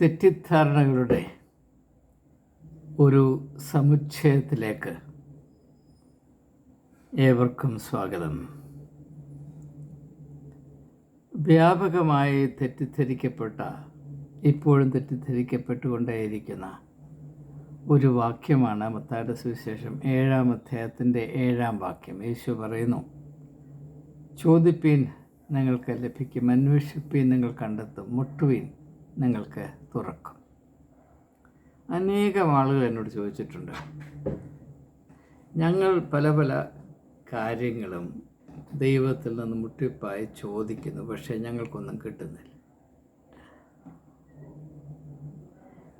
തെറ്റിദ്ധാരണകളുടെ ഒരു സമുച്ചയത്തിലേക്ക് ഏവർക്കും സ്വാഗതം. വ്യാപകമായി തെറ്റിദ്ധരിക്കപ്പെട്ട ഇപ്പോഴും തെറ്റിദ്ധരിക്കപ്പെട്ടുകൊണ്ടേയിരിക്കുന്ന ഒരു വാക്യമാണ് മത്തായുടെ സുവിശേഷം ഏഴാം അധ്യായത്തിന്റെ ഏഴാം വാക്യം. യേശു പറയുന്നു ചോദിപ്പീൻ നിങ്ങൾക്ക് ലഭിക്കും അന്വേഷിപ്പീൻ നിങ്ങൾ കണ്ടെത്തും മുട്ടുവീൻ നിങ്ങൾക്ക് തുറക്കും. അനേകം ആളുകൾ എന്നോട് ചോദിച്ചിട്ടുണ്ട്. ഞങ്ങൾ പല പല കാര്യങ്ങളും ദൈവത്തിൽ നിന്ന് മുട്ടിപ്പായി ചോദിക്കുന്നു. പക്ഷേ ഞങ്ങൾക്കൊന്നും കിട്ടുന്നില്ല.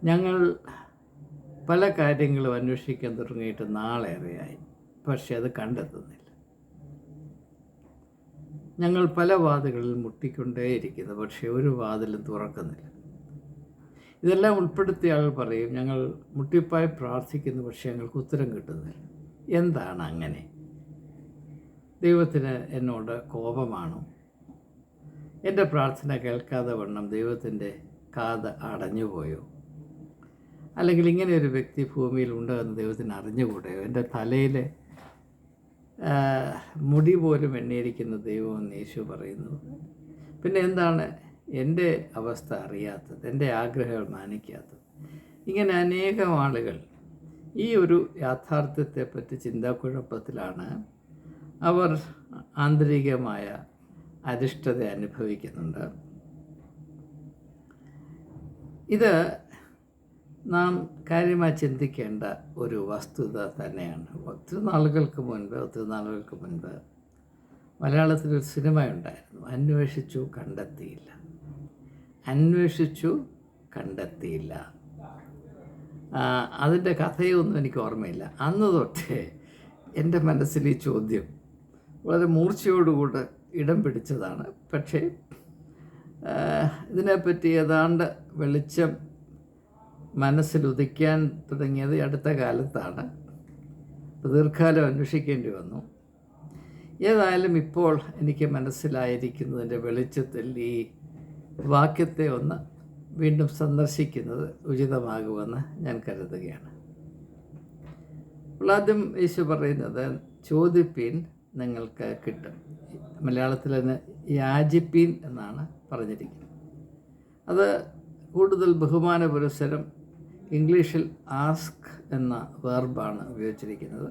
ഞങ്ങൾ പല കാര്യങ്ങളും അന്വേഷിക്കാൻ തുടങ്ങിയിട്ട് നാളേറെയായി. പക്ഷെ അത് കണ്ടെത്തുന്നില്ല. ഞങ്ങൾ പല വാതികളിൽ മുട്ടിക്കൊണ്ടേയിരിക്കുന്നു. പക്ഷേ ഒരു വാതിലും തുറക്കുന്നില്ല. ഇതെല്ലാം ഉൾപ്പെടുത്തിയ ആൾ പറയും ഞങ്ങൾ മുട്ടിപ്പായി പ്രാർത്ഥിക്കുന്നു പക്ഷേ ഞങ്ങൾക്ക് ഉത്തരം കിട്ടുന്നില്ല. എന്താണ് അങ്ങനെ? ദൈവത്തിന് എന്നോട് കോപമാണോ? എന്റെ പ്രാർത്ഥന കേൾക്കാതെ വണ്ണം ദൈവത്തിന്റെ കാത് അടഞ്ഞുപോയോ? അല്ലെങ്കിൽ ഇങ്ങനെ ഒരു വ്യക്തി ഭൂമിയിൽ ഉണ്ടെന്ന് ദൈവത്തിന് അറിഞ്ഞുകൂടെയോ? എന്റെ തലയിൽ മുടി പോലും എണ്ണിയിരിക്കുന്ന എന്ന് യേശു പറയുന്നു. പിന്നെ എന്താണ് എന്റെ അവസ്ഥ അറിയാത്തത് എന്റെ ആഗ്രഹങ്ങൾ മാനിക്കാത്തത്. ഇങ്ങനെ അനേകം ആളുകൾ ഈ ഒരു യാഥാർത്ഥ്യത്തെപ്പറ്റി ചിന്താക്കുഴപ്പത്തിലാണ് അവർ ആന്തരികമായ അരിഷ്ടത അനുഭവിക്കുന്നുണ്ട്. ഇത് നാം കാര്യമായി ചിന്തിക്കേണ്ട ഒരു വസ്തുത തന്നെയാണ്. ഒത്തിരി നാളുകൾക്ക് മുൻപ് ഒത്തിരി നാളുകൾക്ക് മുൻപ് മലയാളത്തിലൊരു സിനിമ ഉണ്ടായിരുന്നു അന്വേഷിച്ചു കണ്ടെത്തിയില്ല. അന്വേഷിച്ചു കണ്ടെത്തിയില്ല. അതിന്റെ കഥയൊന്നും എനിക്ക് ഓർമ്മയില്ല. അന്ന് തൊട്ടേ എന്റെ മനസ്സിൽ ഈ ചോദ്യം വളരെ മൂർച്ചയോടുകൂടെ ഇടം പിടിച്ചതാണ്. പക്ഷേ ഇതിനെപ്പറ്റി ഏതാണ്ട് വെളിച്ചം മനസ്സിലുദിക്കാൻ തുടങ്ങിയത് അടുത്ത കാലത്താണ്. ദീർഘകാലം അന്വേഷിക്കേണ്ടി വന്നു. ഏതായാലും ഇപ്പോൾ എനിക്ക് മനസ്സിലായിരിക്കുന്നതിന്റെ വെളിച്ചത്തിൽ ഈ വാക്യത്തെ ഒന്ന് വീണ്ടും സന്ദർശിക്കുന്നത് ഉചിതമാകുമെന്ന് ഞാൻ കരുതുകയാണ്. ആദ്യം യേശു പറയുന്നത് ചോദിപ്പീൻ നിങ്ങൾക്ക് കിട്ടും. മലയാളത്തിൽ തന്നെ യാചിപ്പീൻ എന്നാണ് പറഞ്ഞിരിക്കുന്നത്. അത് കൂടുതൽ ബഹുമാന പുരസ്സരം ഇംഗ്ലീഷിൽ ആസ്ക് എന്ന വേർബാണ് ഉപയോഗിച്ചിരിക്കുന്നത്.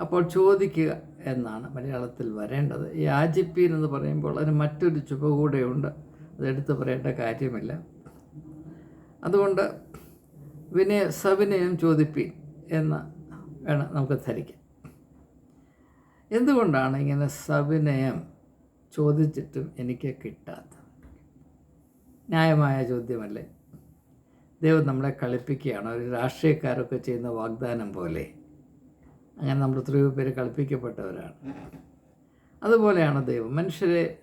അപ്പോൾ ചോദിക്കുക എന്നാണ് മലയാളത്തിൽ വരേണ്ടത്. യാചിപ്പീൻ എന്ന് പറയുമ്പോൾ അതിന് മറ്റൊരു ചുവ കൂടെയുണ്ട്. അതെടുത്ത് പറയേണ്ട കാര്യമില്ല. അതുകൊണ്ട് വിനയ സവിനയം ചോദിപ്പീൻ എന്ന് വേണം നമുക്ക് ധരിക്കാം എന്തുകൊണ്ടാണ് ഇങ്ങനെ സവിനയം ചോദിച്ചിട്ടും എനിക്ക് കിട്ടാത്തത്? ന്യായമായ ചോദ്യമല്ലേ? ദൈവം നമ്മളെ കളിപ്പിക്കുകയാണ്. ഒരു രാഷ്ട്രീയക്കാരൊക്കെ ചെയ്യുന്ന വാഗ്ദാനം പോലെ. അങ്ങനെ നമ്മൾ എത്രയോ പേര് കളിപ്പിക്കപ്പെട്ടവരാണ്. അതുപോലെയാണ് ദൈവം. മനുഷ്യരെ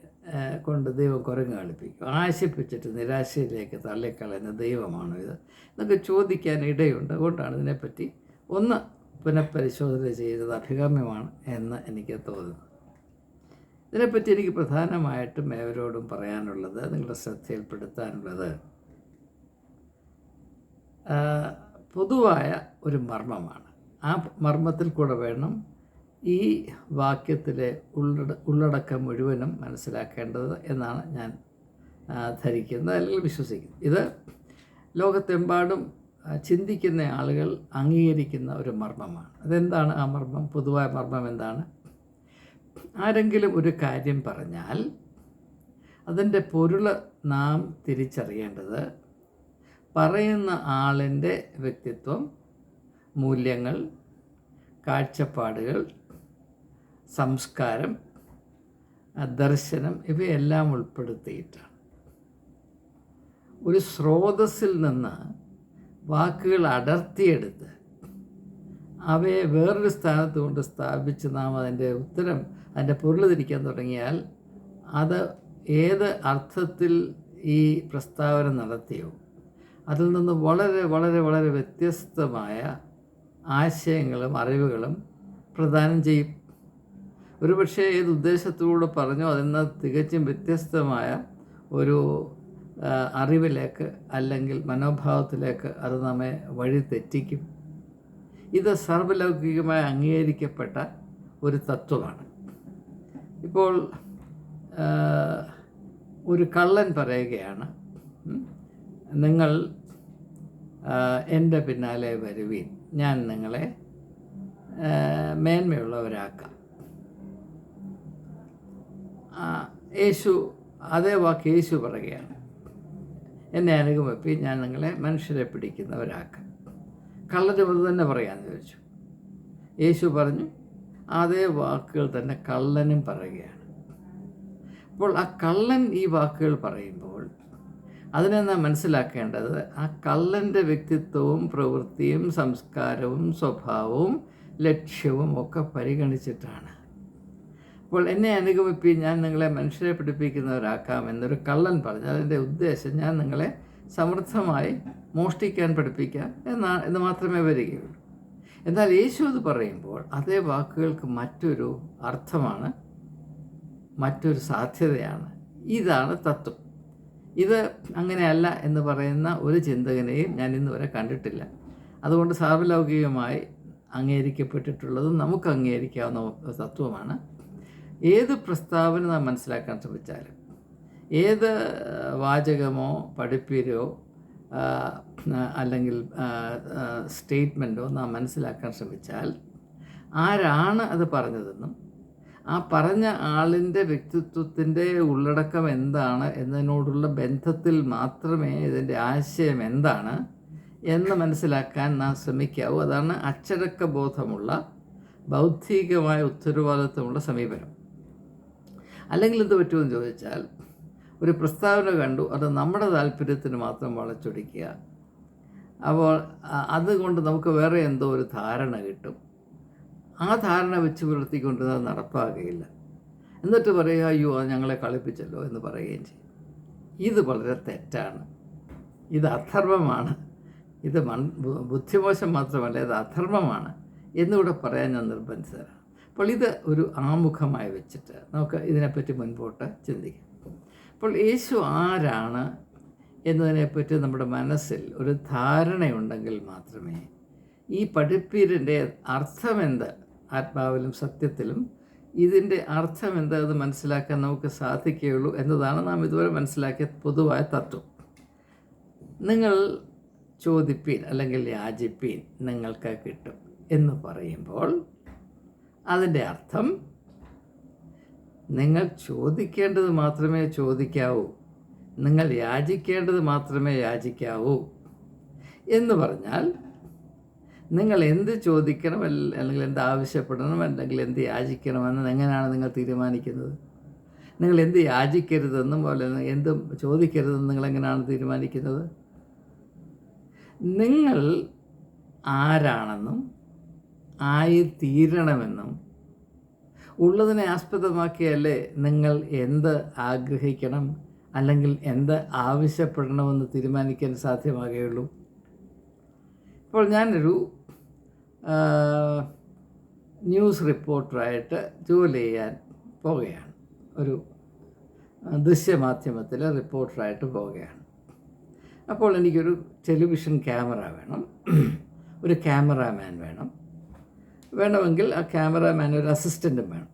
കൊണ്ട് ദൈവം കുരങ്ങ് കളിപ്പിക്കും. ആശിപ്പിച്ചിട്ട് നിരാശയിലേക്ക് തള്ളിക്കളയുന്ന ദൈവമാണോ ഇത്? എന്നൊക്കെ ചോദിക്കാൻ ഇടയുണ്ട്. അതുകൊണ്ടാണ് ഇതിനെപ്പറ്റി ഒന്ന് പുനഃപരിശോധന ചെയ്തത് അഭികാമ്യമാണ് എന്ന് എനിക്ക് തോന്നുന്നു. ഇതിനെപ്പറ്റി എനിക്ക് പ്രധാനമായിട്ടും ഏവരോടും പറയാനുള്ളത് നിങ്ങളുടെ ശ്രദ്ധയിൽപ്പെടുത്താനുള്ളത് പൊതുവായ ഒരു മർമ്മമാണ്. ആ മർമ്മത്തിൽ കൂടെ വേണം ഈ വാക്യത്തിലെ ഉള്ളട ഉള്ളടക്കം മുഴുവനും മനസ്സിലാക്കേണ്ടത് എന്നാണ് ഞാൻ ധരിക്കുന്നത് അല്ലെങ്കിൽ വിശ്വസിക്കുന്നത്. ഇത് ലോകത്തെമ്പാടും ചിന്തിക്കുന്ന ആളുകൾ അംഗീകരിക്കുന്ന ഒരു മർമ്മമാണ്. അതെന്താണ് ആ മർമ്മം? പൊതുവായ മർമ്മം എന്താണ്? ആരെങ്കിലും ഒരു കാര്യം പറഞ്ഞാൽ അതിന്റെ പൊരുൾ നാം തിരിച്ചറിയേണ്ടത് പറയുന്ന ആളിന്റെ വ്യക്തിത്വം മൂല്യങ്ങൾ കാഴ്ചപ്പാടുകൾ സംസ്കാരം ദർശനം ഇവയെല്ലാം ഉൾപ്പെടുത്തിയിട്ടാണ്. ഒരു സ്രോതസ്സിൽ നിന്ന് വാക്കുകൾ അടർത്തിയെടുത്ത് അവയെ വേറൊരു സ്ഥാനത്ത് കൊണ്ട് സ്ഥാപിച്ച് നാം അതിന്റെ ഉത്തരം അതിന്റെ പൊരുൾ തിരിക്കാൻ തുടങ്ങിയാൽ അത് ഏത് അർത്ഥത്തിൽ ഈ പ്രസ്താവന നടത്തിയോ? അതിൽ നിന്ന് വളരെ വളരെ വളരെ വ്യത്യസ്തമായ ആശയങ്ങളും അറിവുകളും പ്രദാനം ചെയ്യും. ഒരുപക്ഷെ ഏത് ഉദ്ദേശത്തോടെ പറഞ്ഞോ അതിൽ നിന്ന് തികച്ചും വ്യത്യസ്തമായ ഒരു അറിവിലേക്ക് അല്ലെങ്കിൽ മനോഭാവത്തിലേക്ക് അത് നമ്മെ വഴി തെറ്റിക്കും. ഇത് സർവലൗകികമായി അംഗീകരിക്കപ്പെട്ട ഒരു തത്വമാണ്. ഇപ്പോൾ ഒരു കള്ളൻ പറയുകയാണ് നിങ്ങൾ എന്റെ പിന്നാലെ വരുവീൻ. ഞാൻ നിങ്ങളെ മേന്മയുള്ളവരാക്കാം. യേശു അതേ വാക്ക് യേശു പറയുകയാണ്. എന്നെ അനുഗമിപ്പി ഞാൻ നിങ്ങളെ മനുഷ്യരെ പിടിക്കുന്നവരാക്കാം. കള്ളനും അത് തന്നെ പറയാമെന്ന് ചോദിച്ചു. യേശു പറഞ്ഞു അതേ വാക്കുകൾ തന്നെ കള്ളനും പറയുകയാണ്. അപ്പോൾ ആ കള്ളൻ ഈ വാക്കുകൾ പറയുമ്പോൾ അതിനെ നാം മനസ്സിലാക്കേണ്ടത്? ആ കള്ളന്റെ വ്യക്തിത്വവും പ്രവൃത്തിയും സംസ്കാരവും സ്വഭാവവും ലക്ഷ്യവും ഒക്കെ പരിഗണിച്ചിട്ടാണ്. അപ്പോൾ എന്നെ അനുഗമിപ്പി ഞാൻ നിങ്ങളെ മനുഷ്യരെ പിടിപ്പിക്കുന്നവരാക്കാം എന്നൊരു കള്ളൻ പറഞ്ഞു. അതിന്റെ ഉദ്ദേശം ഞാൻ നിങ്ങളെ സമൃദ്ധമായി മോഷ്ടിക്കാൻ പഠിപ്പിക്കാം എന്നാ എന്ന് മാത്രമേ വരികയുള്ളൂ. എന്നാൽ യേശു അത് പറയുമ്പോൾ അതേ വാക്കുകൾക്ക് മറ്റൊരു അർത്ഥമാണ് മറ്റൊരു സാധ്യതയാണ്. ഇതാണ് തത്വം. ഇത് അങ്ങനെയല്ല എന്ന് പറയുന്ന ഒരു ചിന്തകനെയും ഞാൻ ഇന്ന് വരെ കണ്ടിട്ടില്ല. അതുകൊണ്ട് സാർവലൗകികമായി അംഗീകരിക്കപ്പെട്ടിട്ടുള്ളതും നമുക്ക് അംഗീകരിക്കാവുന്ന തത്വമാണ്. ഏത് പ്രസ്താവന നാം മനസ്സിലാക്കാൻ ശ്രമിച്ചാലും? ഏത് വാചകമോ പഠിപ്പീരോ അല്ലെങ്കിൽ സ്റ്റേറ്റ്മെന്റോ നാം മനസ്സിലാക്കാൻ ശ്രമിച്ചാൽ ആരാണ് അത് പറഞ്ഞതെന്നും ആ പറഞ്ഞ ആളിന്റെ വ്യക്തിത്വത്തിന്റെ ഉള്ളടക്കം എന്താണ് എന്നതിനോടുള്ള ബന്ധത്തിൽ മാത്രമേ ഇതിന്റെ ആശയം എന്താണ് എന്ന് മനസ്സിലാക്കാൻ നാം ശ്രമിക്കാവൂ. അതാണ് അച്ചടക്ക ബോധമുള്ള ബൗദ്ധികമായ ഉത്തരവാദിത്വമുള്ള സമീപനം. അല്ലെങ്കിൽ എന്ത് പറ്റുമെന്ന് ചോദിച്ചാൽ ഒരു പ്രസ്താവന കണ്ടു അത് നമ്മുടെ താല്പര്യത്തിന് മാത്രം വളച്ചൊടിക്കുക. അപ്പോൾ അതുകൊണ്ട് നമുക്ക് വേറെ എന്തോ ഒരു ധാരണ കിട്ടും. ആ ധാരണ വെച്ച് പുലർത്തിക്കൊണ്ട് അത് നടപ്പാകുകയില്ല എന്നിട്ട് പറയുക അയ്യോ അത് ഞങ്ങളെ കളിപ്പിച്ചല്ലോ എന്ന് പറയുകയും ചെയ്യും. ഇത് വളരെ തെറ്റാണ്. ഇത് അധർമ്മമാണ്. ഇത് മൺ ബുദ്ധിമോശം മാത്രമല്ല ഇത് അധർമ്മമാണ്. എന്നുകൂടെ പറയാൻ ഞാൻ നിർബന്ധിതരാണ് അപ്പോൾ ഇത് ഒരു ആമുഖമായി വെച്ചിട്ട് നമുക്ക് ഇതിനെപ്പറ്റി മുൻപോട്ട് ചിന്തിക്കാം. അപ്പോൾ യേശു ആരാണ് എന്നതിനെപ്പറ്റി നമ്മുടെ മനസ്സിൽ ഒരു ധാരണയുണ്ടെങ്കിൽ മാത്രമേ ഈ പഠിപ്പീരിന്റെ അർത്ഥമെന്ത്? ആത്മാവിലും സത്യത്തിലും ഇതിന്റെ അർത്ഥം എന്ന് മനസ്സിലാക്കാൻ നമുക്ക് സാധിക്കുകയുള്ളൂ എന്നതാണ് നാം ഇതുവരെ മനസ്സിലാക്കിയ പൊതുവായ തത്വം. നിങ്ങൾ ചോദിപ്പീൻ അല്ലെങ്കിൽ യാചിപ്പീൻ നിങ്ങൾക്ക് കിട്ടും എന്ന് പറയുമ്പോൾ അതിന്റെ അർത്ഥം നിങ്ങൾ ചോദിക്കേണ്ടത് മാത്രമേ ചോദിക്കാവൂ. നിങ്ങൾ യാചിക്കേണ്ടത് മാത്രമേ യാചിക്കാവൂ എന്ന് പറഞ്ഞാൽ നിങ്ങൾ എന്ത് ചോദിക്കണം അല്ലെങ്കിൽ എന്ത് ആവശ്യപ്പെടണം അല്ലെങ്കിൽ എന്ത് യാചിക്കണമെന്ന് എങ്ങനെയാണ് നിങ്ങൾ തീരുമാനിക്കുന്നത്? നിങ്ങൾ എന്ത് യാചിക്കരുതെന്നും പോലെ എന്ത് ചോദിക്കരുതെന്നും നിങ്ങൾ എങ്ങനെയാണ് തീരുമാനിക്കുന്നത്? നിങ്ങൾ ആരാണെന്നും ആയിത്തീരണമെന്നും ഉള്ളതിനെ ആസ്പദമാക്കിയല്ലേ നിങ്ങൾ എന്ത് ആഗ്രഹിക്കണം അല്ലെങ്കിൽ എന്ത് ആവശ്യപ്പെടണമെന്ന് തീരുമാനിക്കാൻ സാധ്യമാകുകയുള്ളൂ. ഇപ്പോൾ ഞാനൊരു ന്യൂസ് റിപ്പോർട്ടറായിട്ട് ജോലി ചെയ്യാൻ പോവുകയാണ്. ഒരു ദൃശ്യമാധ്യമത്തിൽ റിപ്പോർട്ടറായിട്ട് പോവുകയാണ്. അപ്പോൾ എനിക്കൊരു ടെലിവിഷൻ ക്യാമറ വേണം. ഒരു ക്യാമറാമാൻ വേണം. വേണമെങ്കിൽ ആ ക്യാമറാമാൻ ഒരു അസിസ്റ്റന്റും വേണം.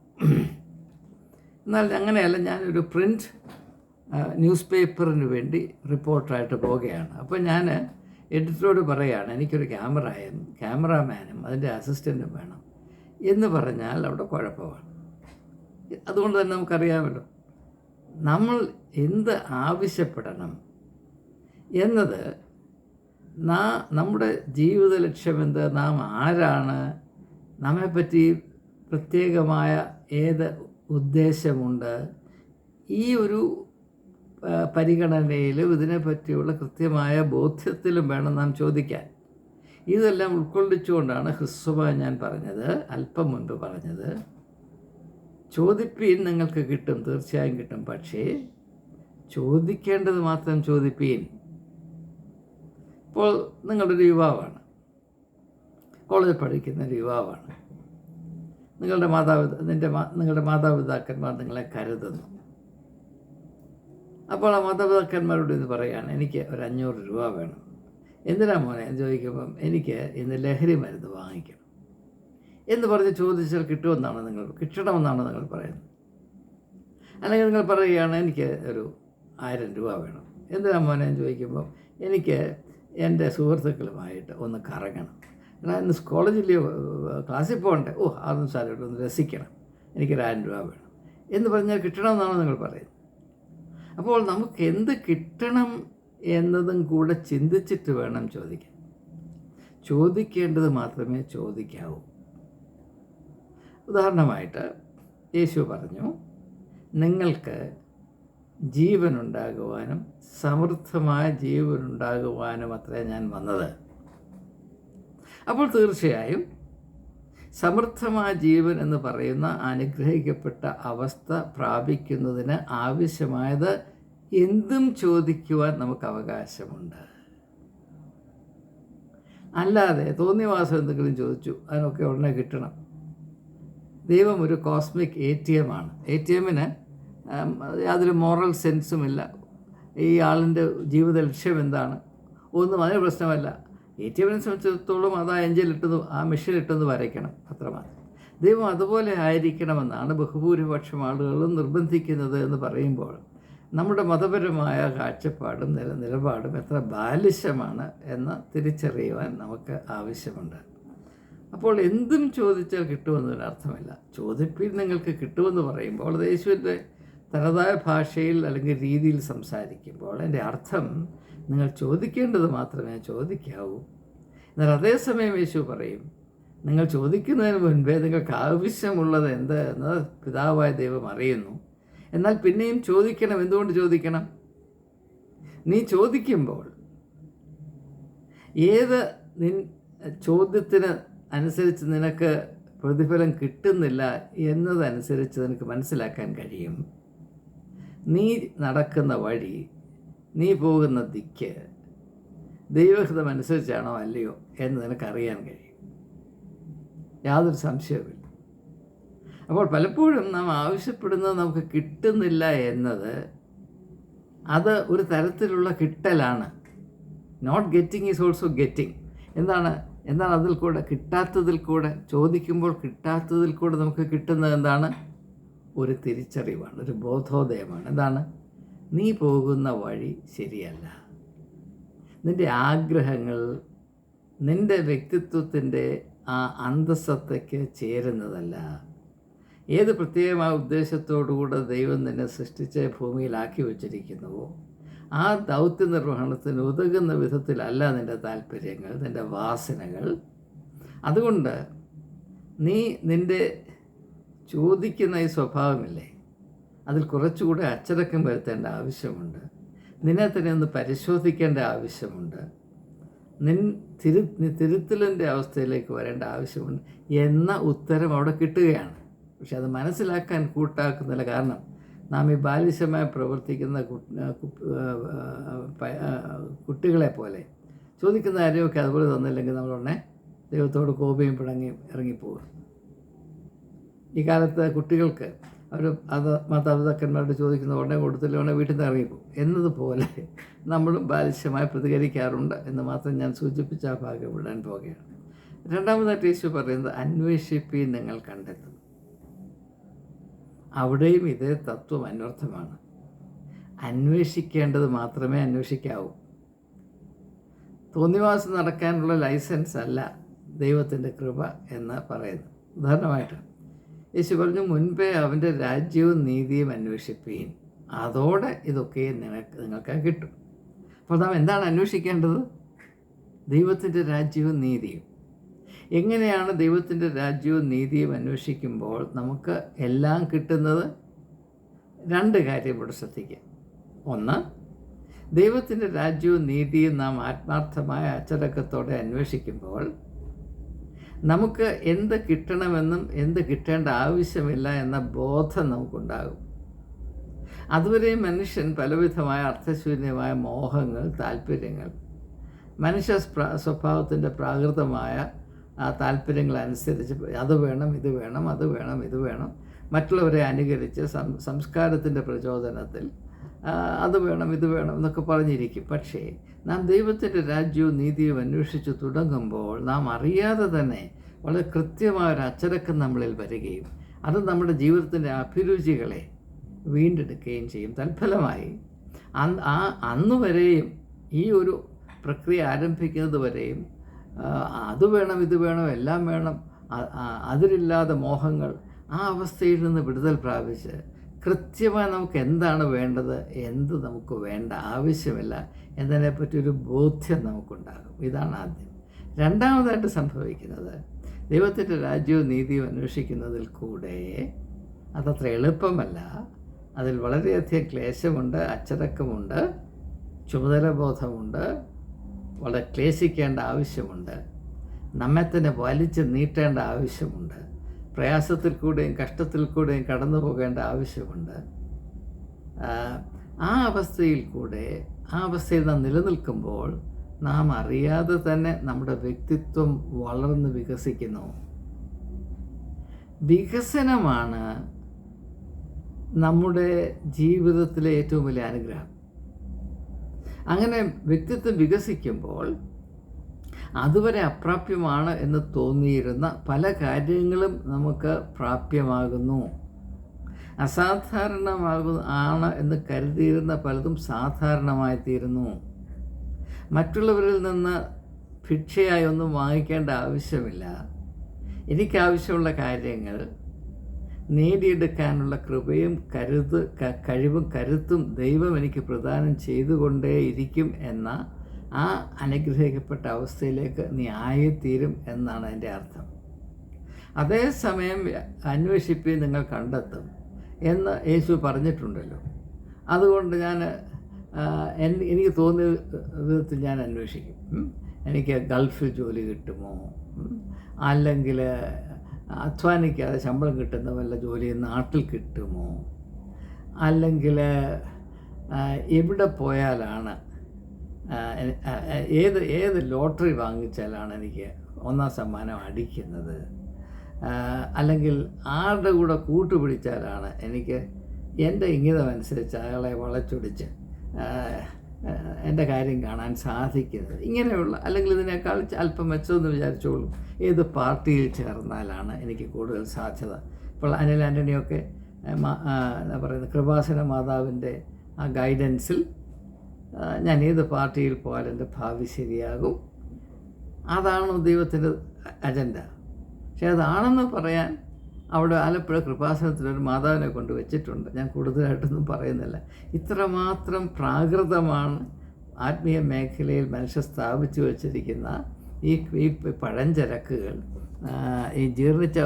എന്നാൽ അങ്ങനെയല്ല ഞാനൊരു പ്രിന്റ് ന്യൂസ് പേപ്പറിന് വേണ്ടി റിപ്പോർട്ടറായിട്ട് പോവുകയാണ്. അപ്പോൾ ഞാൻ എഡിറ്ററോട് പറയുകയാണ് എനിക്കൊരു ക്യാമറയും ക്യാമറാമാനും അതിന്റെ അസിസ്റ്റന്റും വേണം. എന്ന് പറഞ്ഞാൽ അവിടെ കുഴപ്പമാണ്. അതുകൊണ്ട് തന്നെ നമുക്കറിയാമല്ലോ നമ്മൾ എന്ത് ആവശ്യപ്പെടണം എന്നത് നാ നമ്മുടെ ജീവിത ലക്ഷ്യമെന്ത് നാം ആരാണ് നമ്മെപ്പറ്റി പ്രത്യേകമായ ഏത് ഉദ്ദേശമുണ്ട്? ഈ ഒരു പരിഗണനയിലും ഇതിനെപ്പറ്റിയുള്ള കൃത്യമായ ബോധ്യത്തിലും വേണം നാം ചോദിക്കാൻ. ഇതെല്ലാം ഉൾക്കൊള്ളിച്ചുകൊണ്ടാണ് ഹ്രസ്വമ ഞാൻ പറഞ്ഞത് അല്പം മുൻപ് പറഞ്ഞത്. ചോദിപ്പീൻ നിങ്ങൾക്ക് കിട്ടും തീർച്ചയായും കിട്ടും. പക്ഷേ ചോദിക്കേണ്ടത് മാത്രം ചോദിപ്പീൻ. ഇപ്പോൾ നിങ്ങളൊരു യുവാവാണ്. കോളേജിൽ പഠിക്കുന്ന ഒരു യുവാവാണ്. നിങ്ങളുടെ മാതാപിതാ നിന്റെ നിങ്ങളുടെ മാതാപിതാക്കന്മാർ നിങ്ങളെ കരുതുന്നു. അപ്പോൾ ആ മാതാപിതാക്കന്മാരോട് ഇത് പറയുകയാണ് എനിക്ക് ഒരു അഞ്ഞൂറ് രൂപ വേണം. എന്തിനാ മോനെ? എന്ന് ചോദിക്കുമ്പം എനിക്ക് ഇന്ന് ലഹരി മരുന്ന് വാങ്ങിക്കണം. എന്ന് പറഞ്ഞ് ചോദിച്ചാൽ കിട്ടുമെന്നാണ് നിങ്ങൾ കിട്ടണമെന്നാണ് നിങ്ങൾ പറയുന്നത്. അല്ലെങ്കിൽ നിങ്ങൾ പറയുകയാണ് എനിക്ക് ഒരു ആയിരം രൂപ വേണം. എന്തിനാ മോനെ എന്ന് ചോദിക്കുമ്പം എനിക്ക് എന്റെ സുഹൃത്തുക്കളുമായിട്ട് ഒന്ന് കറങ്ങണം. എടാ ഇന്ന് കോളേജിൽ ക്ലാസ്സിൽ പോകണ്ടേ? ഓ അതൊന്നും സാരമില്ല ഒന്ന് രസിക്കണം. എനിക്ക് ആയിരം രൂപ വേണം. എന്ന് പറഞ്ഞാൽ കിട്ടണമെന്നാണ് നിങ്ങൾ പറയുന്നത്? അപ്പോൾ നമുക്ക് എന്ത് കിട്ടണം എന്നതും കൂടെ ചിന്തിച്ചിട്ട് വേണം ചോദിക്കാൻ. ചോദിക്കേണ്ടത് മാത്രമേ ചോദിക്കാവൂ. ഉദാഹരണമായിട്ട് യേശു പറഞ്ഞു നിങ്ങൾക്ക് ജീവനുണ്ടാകുവാനും സമൃദ്ധമായ ജീവനുണ്ടാകുവാനും അത്രേ ഞാൻ വന്നത്. അപ്പോൾ തീർച്ചയായും സമൃദ്ധമായ ജീവൻ എന്ന് പറയുന്ന അനുഗ്രഹിക്കപ്പെട്ട അവസ്ഥ പ്രാപിക്കുന്നതിന് ആവശ്യമായത് എന്തും ചോദിക്കുവാൻ നമുക്ക് അവകാശമുണ്ട്. അല്ലാതെ തോന്നിവാസം എന്തെങ്കിലും ചോദിച്ചു അതിനൊക്കെ ഉടനെ കിട്ടണം. ദൈവം ഒരു കോസ്മിക് എ ടി എം ആണ്. എ ടി എമ്മിന് യാതൊരു മോറൽ സെൻസുമില്ല. ഈ ആളിന്റെ ജീവിത ലക്ഷ്യം എന്താണ്? ഒന്നും അതിന് പ്രശ്നമല്ല. എ ടി എമ്മിനെ സംബന്ധിച്ചിടത്തോളം അത് ആ എഞ്ചിലിട്ടത് ആ മെഷീനിട്ടത് വരയ്ക്കണം. അത്രമാത്രം. ദൈവം അതുപോലെ ആയിരിക്കണമെന്നാണ് ബഹുഭൂരിപക്ഷം ആളുകളും നിർബന്ധിക്കുന്നത് എന്ന് പറയുമ്പോൾ നമ്മുടെ മതപരമായ കാഴ്ചപ്പാടും നില നിലപാടും എത്ര ബാലിശമാണ് എന്ന് തിരിച്ചറിയുവാൻ നമുക്ക് ആവശ്യമുണ്ട്. അപ്പോൾ എന്തും ചോദിച്ചാൽ കിട്ടുമെന്നൊരു അർത്ഥമില്ല ചോദിപ്പിൽ നിങ്ങൾക്ക് കിട്ടുമെന്ന് പറയുമ്പോൾ യേശുവിന്റെ തനതായ ഭാഷയിൽ അല്ലെങ്കിൽ രീതിയിൽ സംസാരിക്കുമ്പോൾ എന്റെ അർത്ഥം നിങ്ങൾ ചോദിക്കേണ്ടത് മാത്രമേ ചോദിക്കാവൂ. എന്നാൽ അതേസമയം യേശു പറയും നിങ്ങൾ ചോദിക്കുന്നതിന് മുൻപേ നിങ്ങൾക്ക് ആവശ്യമുള്ളത് എന്ത് എന്ന് പിതാവായ ദൈവം അറിയുന്നു. എന്നാൽ പിന്നെയും ചോദിക്കണം എന്തുകൊണ്ട് ചോദിക്കണം? നീ ചോദിക്കുമ്പോൾ ഏത് നിൻ ചോദ്യത്തിന് അനുസരിച്ച് നിനക്ക് പ്രതിഫലം കിട്ടുന്നില്ല എന്നതനുസരിച്ച് നിനക്ക് മനസ്സിലാക്കാൻ കഴിയും. നീ നടക്കുന്ന വഴി നീ പോകുന്ന ദിക്ക് ദൈവഹിതം അനുസരിച്ചാണോ അല്ലയോ എന്ന് നിനക്കറിയാൻ കഴിയും. യാതൊരു സംശയവുമില്ല. അപ്പോൾ പലപ്പോഴും നാം ആവശ്യപ്പെടുന്നത് നമുക്ക് കിട്ടുന്നില്ല എന്നത് അത് ഒരു തരത്തിലുള്ള കിട്ടലാണ്. Not getting is also getting എന്താണ്? എന്താണ് അതിൽ കൂടെ? കിട്ടാത്തതിൽ കൂടെ? ചോദിക്കുമ്പോൾ കിട്ടാത്തതിൽ കൂടെ നമുക്ക് കിട്ടുന്നത് എന്താണ്? ഒരു തിരിച്ചറിവാണ് ഒരു ബോധോദയമാണ്. എന്താണ്? നീ പോകുന്ന വഴി ശരിയല്ല. നിന്റെ ആഗ്രഹങ്ങൾ നിന്റെ വ്യക്തിത്വത്തിന്റെ ആ അന്തസ്സത്തയ്ക്ക് ചേരുന്നതല്ല. ഏത് പ്രത്യേകമായ ഉദ്ദേശത്തോടുകൂടെ ദൈവം നിന്നെ സൃഷ്ടിച്ച് ഭൂമിയിലാക്കി വച്ചിരിക്കുന്നുവോ? ആ ദൗത്യ നിർവഹണത്തിന് ഉതകുന്ന വിധത്തിലല്ല നിന്റെ താല്പര്യങ്ങൾ നിന്റെ വാസനകൾ. അതുകൊണ്ട് നീ നിന്റെ ചോദിക്കുന്ന ഈ സ്വഭാവമില്ലേ? അതിൽ കുറച്ചുകൂടെ അച്ചടക്കം വരുത്തേണ്ട ആവശ്യമുണ്ട്. നിന്നെ തന്നെ ഒന്ന് പരിശോധിക്കേണ്ട ആവശ്യമുണ്ട്. നിൻ തിരു തിരുത്തലിന്റെ അവസ്ഥയിലേക്ക് വരേണ്ട ആവശ്യമുണ്ട് എന്ന ഉത്തരം അവിടെ കിട്ടുകയാണ്. പക്ഷെ അത് മനസ്സിലാക്കാൻ കൂട്ടാക്കുന്നില്ല കാരണം നാം ഈ ബാലിശമായി പ്രവർത്തിക്കുന്ന കുട്ടികളെ പോലെ ചോദിക്കുന്ന കാര്യമൊക്കെ അതുപോലെ തന്നില്ലെങ്കിൽ നമ്മളുടനെ ദൈവത്തോട് കോപയും പിണങ്ങിയും ഇറങ്ങിപ്പോകും. ഈ കാലത്ത് കുട്ടികൾക്ക് അവർ അത് മാതാപിതാക്കന്മാരോട് ചോദിക്കുന്ന ഉടനെ കൊടുത്തില്ല ഉടനെ വീട്ടിൽ നിന്ന് ഇറങ്ങിപ്പോകും എന്നതുപോലെ നമ്മളും ബാലിശ്യമായി പ്രതികരിക്കാറുണ്ട് എന്ന് മാത്രം ഞാൻ സൂചിപ്പിച്ച ആ ഭാഗം വിടാൻ പോകുകയാണ് രണ്ടാമതായിട്ട് യേശു പറയുന്നത് അന്വേഷിപ്പി നിങ്ങൾ കണ്ടെത്തും. അവിടെയും ഇതേ തത്വം അന്വർത്ഥമാണ്. അന്വേഷിക്കേണ്ടത് മാത്രമേ അന്വേഷിക്കാവൂ. തോന്നിവാസം നടക്കാനുള്ള ലൈസൻസ് അല്ല ദൈവത്തിന്റെ കൃപ എന്ന് പറയുന്നു ഉദാഹരണമായിട്ട് യേശു പറഞ്ഞു മുൻപേ അവന്റെ രാജ്യവും നീതിയും അന്വേഷിപ്പീൻ. അതോടെ ഇതൊക്കെ നിനക്ക് നിങ്ങൾക്ക് കിട്ടും. അപ്പോൾ നാം എന്താണ് അന്വേഷിക്കേണ്ടത്? ദൈവത്തിന്റെ രാജ്യവും നീതിയും. എങ്ങനെയാണ് ദൈവത്തിന്റെ രാജ്യവും നീതിയും അന്വേഷിക്കുമ്പോൾ നമുക്ക് എല്ലാം കിട്ടുന്നത്? രണ്ട് കാര്യം ഇവിടെ ശ്രദ്ധിക്കുക ഒന്ന് ദൈവത്തിന്റെ രാജ്യവും നീതിയും നാം ആത്മാർത്ഥമായ അച്ചടക്കത്തോടെ അന്വേഷിക്കുമ്പോൾ നമുക്ക് എന്ത് കിട്ടണമെന്നും എന്ത് കിട്ടേണ്ട ആവശ്യമില്ല എന്ന ബോധം നമുക്കുണ്ടാകും. അതുവരെ മനുഷ്യൻ പലവിധമായ അർത്ഥശൂന്യമായ മോഹങ്ങൾ താല്പര്യങ്ങൾ മനുഷ്യ സ്വഭാവത്തിന്റെ പ്രാകൃതമായ ആ താല്പര്യങ്ങൾ അനുസരിച്ച് അത് വേണം ഇത് വേണം അത് വേണം ഇത് വേണം മറ്റുള്ളവരെ അനുകരിച്ച് സംസ്കാരത്തിന്റെ പ്രചോദനത്തിൽ അത് വേണം ഇത് വേണം എന്നൊക്കെ പറഞ്ഞിരിക്കും. പക്ഷേ നാം ദൈവത്തിന്റെ രാജ്യവും നീതിയും അന്വേഷിച്ച് തുടങ്ങുമ്പോൾ നാം അറിയാതെ തന്നെ വളരെ കൃത്യമായ ഒരു അച്ചടക്കം നമ്മളിൽ വരികയും അത് നമ്മുടെ ജീവിതത്തിന്റെ അഭിരുചികളെ വീണ്ടെടുക്കുകയും ചെയ്യും. തൽഫലമായി അന്ന് ആ അന്ന് വരെയും ഈ ഒരു പ്രക്രിയ ആരംഭിക്കുന്നത് വരെയും അത് വേണം ഇത് വേണം എല്ലാം വേണം അതിലില്ലാതെ മോഹങ്ങൾ ആ അവസ്ഥയിൽ നിന്ന് വിടുതൽ പ്രാപിച്ച് കൃത്യമായി നമുക്ക് എന്താണ് വേണ്ടത്? എന്ത് നമുക്ക് വേണ്ട? ആവശ്യമില്ല. എന്നതിനെപ്പറ്റി ഒരു ബോധ്യം നമുക്കുണ്ടാകും. ഇതാണ് ആദ്യം. രണ്ടാമതായിട്ട് സംഭവിക്കുന്നത് ദൈവത്തിന്റെ രാജ്യവും നീതിയും അന്വേഷിക്കുന്നതിൽ കൂടെ അതത്ര എളുപ്പമല്ല. അതിൽ വളരെയധികം ക്ലേശമുണ്ട് അച്ചടക്കമുണ്ട് ചുമതലബോധമുണ്ട് വളരെ ക്ലേശിക്കേണ്ട ആവശ്യമുണ്ട് നമ്മെ തന്നെ വലിച്ച് നീട്ടേണ്ട ആവശ്യമുണ്ട്. പ്രയാസത്തിൽ കൂടെയും കഷ്ടത്തിൽ കൂടെയും കടന്നു പോകേണ്ട ആവശ്യമുണ്ട്. ആ, അവസ്ഥയിൽ കൂടെ ആ അവസ്ഥയിൽ നാം നിലനിൽക്കുമ്പോൾ നാം അറിയാതെ തന്നെ നമ്മുടെ വ്യക്തിത്വം വളർന്ന് വികസിക്കുന്നു. വികസനമാണ് നമ്മുടെ ജീവിതത്തിലെ ഏറ്റവും വലിയ അനുഗ്രഹം. അങ്ങനെ വ്യക്തിത്വം വികസിക്കുമ്പോൾ അതുവരെ അപ്രാപ്യമാണ് എന്ന് തോന്നിയിരുന്ന പല കാര്യങ്ങളും നമുക്ക് പ്രാപ്യമാകുന്നു. അസാധാരണമാകു ആണ് എന്ന് കരുതിയിരുന്ന പലതും സാധാരണമായിത്തീരുന്നു. മറ്റുള്ളവരിൽ നിന്ന് ഭിക്ഷയായി ഒന്നും വാങ്ങിക്കേണ്ട ആവശ്യമില്ല. എനിക്കാവശ്യമുള്ള കാര്യങ്ങൾ നേടിയെടുക്കാനുള്ള കൃപയും കരുത് കഴിവും കരുത്തും ദൈവം എനിക്ക് പ്രദാനം ചെയ്തുകൊണ്ടേയിരിക്കും എന്ന ആ അനുഗ്രഹിക്കപ്പെട്ട അവസ്ഥയിലേക്ക് നീ ആയിത്തീരും എന്നാണ് എന്റെ അർത്ഥം. അതേസമയം അന്വേഷിപ്പി നിങ്ങൾ കണ്ടെത്തും എന്ന് യേശു പറഞ്ഞിട്ടുണ്ടല്ലോ. അതുകൊണ്ട് ഞാൻ എനിക്ക് തോന്നിയ വിധത്തിൽ ഞാൻ അന്വേഷിക്കും. എനിക്ക് ഗൾഫിൽ ജോലി കിട്ടുമോ? അല്ലെങ്കിൽ അധ്വാനിക്കാതെ ശമ്പളം കിട്ടുന്ന വല്ല ജോലി നാട്ടിൽ കിട്ടുമോ? അല്ലെങ്കിൽ എവിടെ പോയാലാണ് ഏത് ഏത് ലോട്ടറി വാങ്ങിച്ചാലാണ് എനിക്ക് ഒന്നാം സമ്മാനം അടിക്കുന്നത്? അല്ലെങ്കിൽ ആരുടെ കൂടെ കൂട്ടുപിടിച്ചാലാണ് എനിക്ക് എന്റെ ഇംഗിതമനുസരിച്ച് അയാളെ വളച്ചൊടിച്ച് എന്റെ കാര്യം കാണാൻ സാധിക്കുന്നത്? ഇങ്ങനെയുള്ള അല്ലെങ്കിൽ ഇതിനേക്കാൾ അല്പം മെച്ചമെന്ന് വിചാരിച്ചോളൂ. ഏത് പാർട്ടിയിൽ ചേർന്നാലാണ് എനിക്ക് കൂടുതൽ സാധ്യത? ഇപ്പോൾ അനിൽ ആന്റണിയൊക്കെ എന്താ പറയുന്നത് കൃപാസന മാതാവിന്റെ ആ ഗൈഡൻസിൽ ഞാൻ ഏത് പാർട്ടിയിൽ പോയാലും എന്റെ ഭാവി ശരിയാകും. അതാണ് ദൈവത്തിന്റെ അജണ്ട? പക്ഷേ അതാണെന്ന് പറയാൻ അവിടെ ആലപ്പുഴ കൃപാസനത്തിലൊരു മാതാവിനെ കൊണ്ട് വെച്ചിട്ടുണ്ട്. ഞാൻ കൂടുതലായിട്ടൊന്നും പറയുന്നില്ല. ഇത്രമാത്രം പ്രാകൃതമാണ് ആത്മീയ മേഖലയിൽ മനുഷ്യർ സ്ഥാപിച്ചു വച്ചിരിക്കുന്ന ഈ ഈ പഴഞ്ചരക്കുകൾ ഈ ജീർണിച്ച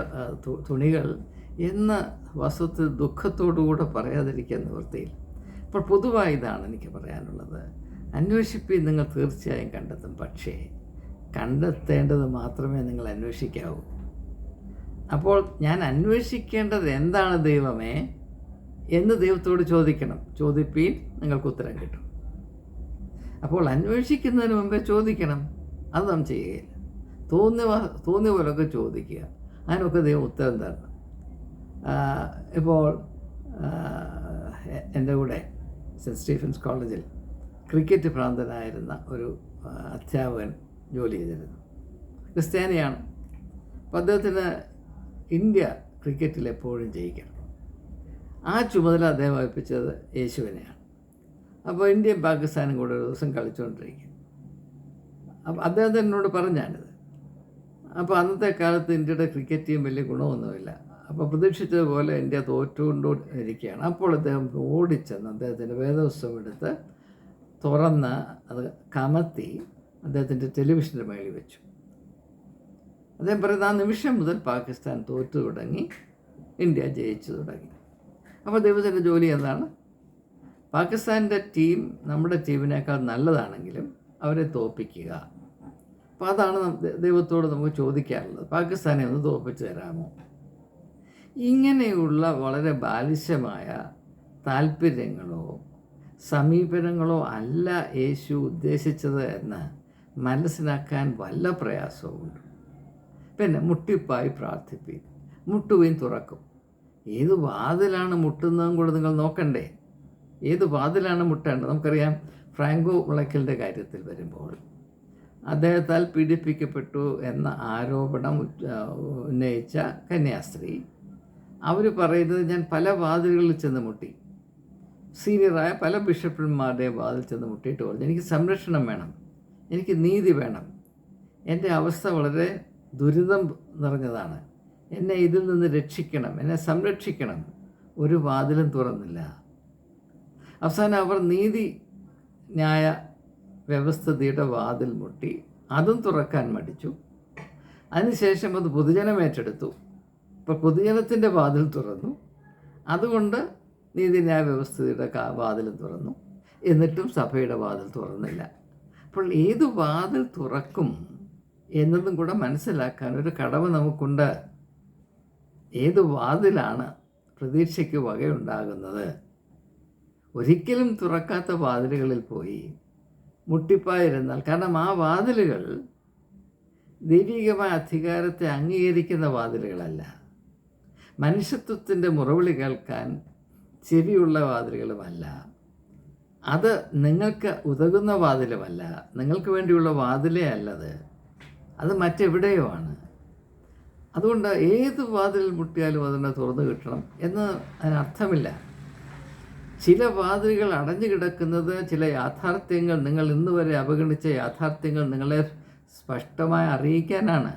തുണികൾ എന്ന് വസ്തുത്തിൽ ദുഃഖത്തോടുകൂടെ പറയാതിരിക്കാൻ നിവൃത്തിയിൽ അപ്പോൾ പൊതുവായി ഇതാണ് എനിക്ക് പറയാനുള്ളത്. അന്വേഷിപ്പി നിങ്ങൾ തീർച്ചയായും കണ്ടെത്തും. പക്ഷേ കണ്ടെത്തേണ്ടത് മാത്രമേ നിങ്ങൾ അന്വേഷിക്കാവൂ. അപ്പോൾ ഞാൻ അന്വേഷിക്കേണ്ടത് എന്താണ് ദൈവമേ എന്ന് ദൈവത്തോട് ചോദിക്കണം. ചോദിപ്പീൻ നിങ്ങൾക്ക് ഉത്തരം കിട്ടും. അപ്പോൾ അന്വേഷിക്കുന്നതിന് മുമ്പേ ചോദിക്കണം. അത് നാം ചെയ്യുകയില്ല. തോന്നിയ തോന്നിയ പോലൊക്കെ ചോദിക്കുക. അതിനൊക്കെ ദൈവം ഉത്തരം തരണം. ഇപ്പോൾ എന്റെ കൂടെ സെന്റ് സ്റ്റീഫൻസ് കോളേജിൽ ക്രിക്കറ്റ് ഭ്രാന്തനായിരുന്ന ഒരു അധ്യാപകൻ ജോലി ചെയ്തിരുന്നു. ക്രിസ്ത്യാനിയാണ്. അപ്പോൾ അദ്ദേഹത്തിന് ഇന്ത്യ ക്രിക്കറ്റിൽ എപ്പോഴും ജയിക്കണം. ആ ചുമതല അദ്ദേഹം ഏൽപ്പിച്ചത് യേശുവിനെയാണ്. അപ്പോൾ ഇന്ത്യയും പാകിസ്ഥാനും കൂടെ ഒരു ദിവസം കളിച്ചുകൊണ്ടിരിക്കും അപ്പോൾ അദ്ദേഹം എന്നോട് പറഞ്ഞാണിത്. അപ്പോൾ അന്നത്തെ കാലത്ത് ഇന്ത്യയുടെ ക്രിക്കറ്റ് ടീം വലിയ ഗുണമൊന്നുമില്ല. അപ്പോൾ പ്രതീക്ഷിച്ചതുപോലെ ഇന്ത്യ തോറ്റുകൊണ്ട് ഇരിക്കുകയാണ് അപ്പോൾ അദ്ദേഹം ഓടിച്ചെന്ന് അദ്ദേഹത്തിന്റെ വേദപുസ്തകം എടുത്ത് തുറന്ന് അത് കമത്തി അദ്ദേഹത്തിന്റെ ടെലിവിഷന്റെ മേളിൽ വെച്ചു. അദ്ദേഹം പറയുന്നത് ആ നിമിഷം മുതൽ പാകിസ്ഥാൻ തോറ്റു തുടങ്ങി ഇന്ത്യ ജയിച്ചു തുടങ്ങി. അപ്പോൾ ദൈവത്തിന്റെ ജോലി എന്താണ്? പാകിസ്ഥാന്റെ ടീം നമ്മുടെ ടീമിനേക്കാൾ നല്ലതാണെങ്കിലും അവരെ തോപ്പിക്കുക അപ്പോൾ അതാണ് ദൈവത്തോട് നമുക്ക് ചോദിക്കാറുള്ളത് പാകിസ്ഥാനെ ഒന്ന് തോൽപ്പിച്ച് തരാമോ? ഇങ്ങനെയുള്ള വളരെ ബാലിശമായ താല്പര്യങ്ങളോ സമീപനങ്ങളോ അല്ല യേശു ഉദ്ദേശിച്ചത് എന്ന് മനസ്സിലാക്കാൻ വല്ല പ്രയാസവുമുണ്ട്. പിന്നെ മുട്ടിപ്പായി പ്രാർത്ഥിപ്പീൻ. മുട്ടുകയും തുറക്കും. ഏത് വാതിലാണ് മുട്ടുന്നതും കൂടെ നിങ്ങൾ നോക്കണ്ടേ? ഏത് വാതിലാണ് മുട്ടേണ്ടത്? നമുക്കറിയാം ഫ്രാങ്കോ മുളയ്ക്കലിന്റെ കാര്യത്തിൽ വരുമ്പോൾ അദ്ദേഹത്താൽ പീഡിപ്പിക്കപ്പെട്ടു എന്ന ആരോപണം ഉന്നയിച്ച കന്യാസ്ത്രീ അവർ പറയുന്നത് ഞാൻ പല വാതിലുകളിൽ ചെന്ന് മുട്ടി. സീനിയറായ പല ബിഷപ്പന്മാരുടെ വാതിൽ ചെന്ന് മുട്ടിയിട്ട് പറഞ്ഞു എനിക്ക് സംരക്ഷണം വേണം എനിക്ക് നീതി വേണം. എന്റെ അവസ്ഥ വളരെ ദുരിതം നിറഞ്ഞതാണ്. എന്നെ ഇതിൽ നിന്ന് രക്ഷിക്കണം എന്നെ സംരക്ഷിക്കണം. ഒരു വാതിലും തുറന്നില്ല. അവസാനം അവർ നീതി ന്യായ വ്യവസ്ഥതയുടെ വാതിൽ മുട്ടി. അതും തുറക്കാൻ മടിച്ചു. അതിനുശേഷം അത് പൊതുജനം ഏറ്റെടുത്തു. ഇപ്പോൾ പൊതുജനത്തിന്റെ വാതിൽ തുറന്നു. അതുകൊണ്ട് നീതിന്യായ വ്യവസ്ഥയുടെ കാ വാതിലും തുറന്നു. എന്നിട്ടും സഭയുടെ വാതിൽ തുറന്നില്ല. അപ്പോൾ ഏത് വാതിൽ തുറക്കും എന്നതും കൂടെ മനസ്സിലാക്കാൻ ഒരു കടവ് നമുക്കുണ്ട്. ഏത് വാതിലാണ് പ്രതീക്ഷയ്ക്ക് വകയുണ്ടാകുന്നത്? ഒരിക്കലും തുറക്കാത്ത വാതിലുകളിൽ പോയി മുട്ടിപ്പായിരുന്നാൽ കാരണം ആ വാതിലുകൾ ദൈവികമായ അധികാരത്തെ അംഗീകരിക്കുന്ന വാതിലുകളല്ല. മനുഷ്യത്വത്തിന്റെ മുറവിളി കേൾക്കാൻ ചെവിയുള്ള വാതിലുകളുമല്ല. അത് നിങ്ങൾക്ക് ഉതകുന്ന വാതിലുമല്ല. നിങ്ങൾക്ക് വേണ്ടിയുള്ള വാതിലേ അല്ലത്. അത് മറ്റെവിടെയോ ആണ്. അതുകൊണ്ട് ഏത് വാതിൽ മുട്ടിയാലും അതിനെ തുറന്നു കിട്ടണം എന്ന് അതിനർത്ഥമില്ല ചില വാതിലുകൾ അടഞ്ഞു കിടക്കുന്നത് ചില യാഥാർത്ഥ്യങ്ങൾ നിങ്ങൾ ഇന്ന് വരെ അവഗണിച്ച യാഥാർത്ഥ്യങ്ങൾ നിങ്ങളെ സ്പഷ്ടമായി അറിയിക്കാനാണ്.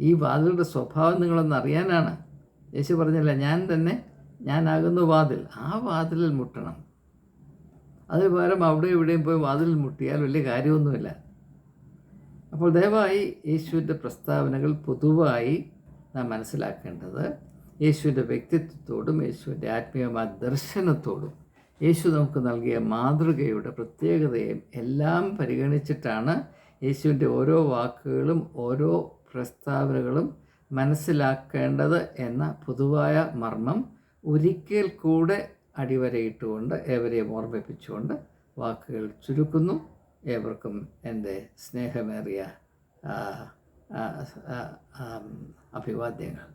ഈ വാതിലുടെ സ്വഭാവം നിങ്ങളൊന്ന് അറിയാനാണ്. യേശു പറഞ്ഞില്ല ഞാൻ തന്നെ ഞാനാകുന്നു വാതിൽ. ആ വാതിലിൽ മുട്ടണം. അതിന് പകരം അവിടെ ഇവിടെയും പോയി വാതിലിൽ മുട്ടിയാൽ വലിയ കാര്യമൊന്നുമില്ല. അപ്പോൾ ദയവായി യേശുവിന്റെ പ്രസ്താവനകൾ പൊതുവായി നാം മനസ്സിലാക്കേണ്ടത് യേശുവിന്റെ വ്യക്തിത്വത്തോടും യേശുവിന്റെ ആത്മീയമായ ദർശനത്തോടും. യേശു നമുക്ക് നൽകിയ മാതൃകയുടെ പ്രത്യേകതയും എല്ലാം പരിഗണിച്ചിട്ടാണ് യേശുവിന്റെ ഓരോ വാക്കുകളും ഓരോ പ്രസ്താവനകളും മനസ്സിലാക്കേണ്ടത് എന്ന പൊതുവായ മർമ്മം ഒരിക്കൽ കൂടെ അടിവരയിട്ടുകൊണ്ട് ഏവരെയും ഓർമ്മിപ്പിച്ചുകൊണ്ട് വാക്കുകൾ ചുരുക്കുന്നു. ഏവർക്കും എന്റെ സ്നേഹമേറിയ അഭിവാദ്യങ്ങൾ.